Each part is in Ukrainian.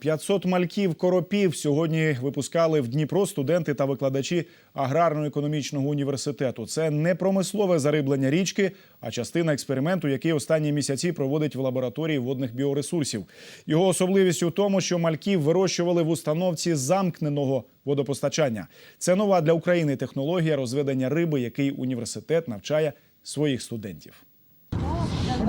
500 мальків коропів сьогодні випускали в Дніпро студенти та викладачі аграрно-економічного університету. Це не промислове зариблення річки, а частина експерименту, який останні місяці проводить в лабораторії водних біоресурсів. Його особливість у тому, що мальків вирощували в установці замкненого водопостачання. Це нова для України технологія розведення риби, який університет навчає своїх студентів.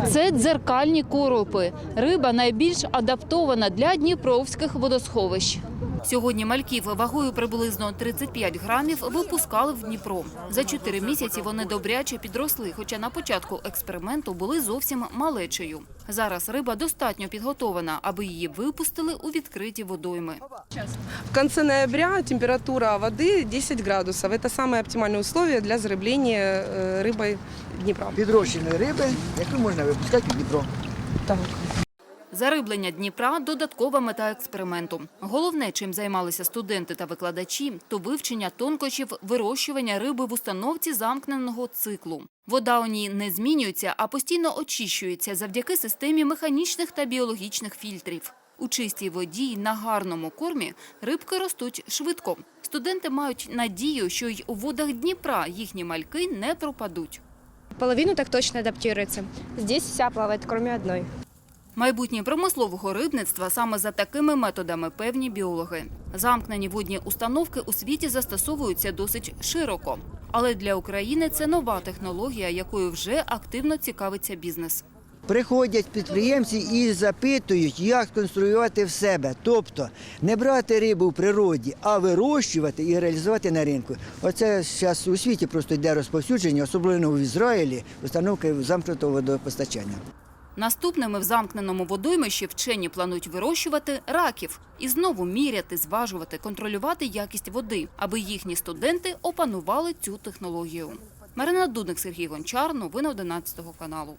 Це дзеркальні коропи. Риба найбільш адаптована для дніпровських водосховищ. Сьогодні мальків вагою приблизно 35 грамів випускали в Дніпро. За чотири місяці вони добряче підросли, хоча на початку експерименту були зовсім малечею. Зараз риба достатньо підготована, аби її випустили у відкриті водойми. В конце ноября температура воды 10 градусов. Это самые оптимальные условия для зарибления э, рыбой Днепра. підрощеної риби, яку можна випускати в Дніпро. Зариблення Дніпра – додаткова мета експерименту. Головне, чим займалися студенти та викладачі, то вивчення тонкощів вирощування риби в установці замкненого циклу. Вода у ній не змінюється, а постійно очищується завдяки системі механічних та біологічних фільтрів. У чистій воді й на гарному кормі рибки ростуть швидко. Студенти мають надію, що й у водах Дніпра їхні мальки не пропадуть. Половину так точно адаптируется. Здесь вся плавает, кроме одной. Майбутнє промислового рибництва саме за такими методами певні біологи. Замкнені водні установки у світі застосовуються досить широко. Але для України це нова технологія, якою вже активно цікавиться бізнес. Приходять підприємці і запитують, як конструювати в себе. Тобто не брати рибу в природі, а вирощувати і реалізувати на ринку. Оце зараз у світі просто йде розповсюдження, особливо в Ізраїлі, установки замкнутого водопостачання. Наступними в замкненому водоймищі вчені планують вирощувати раків і знову міряти, зважувати, контролювати якість води, аби їхні студенти опанували цю технологію. Марина Дудник, Сергій Гончар, новини 11 каналу.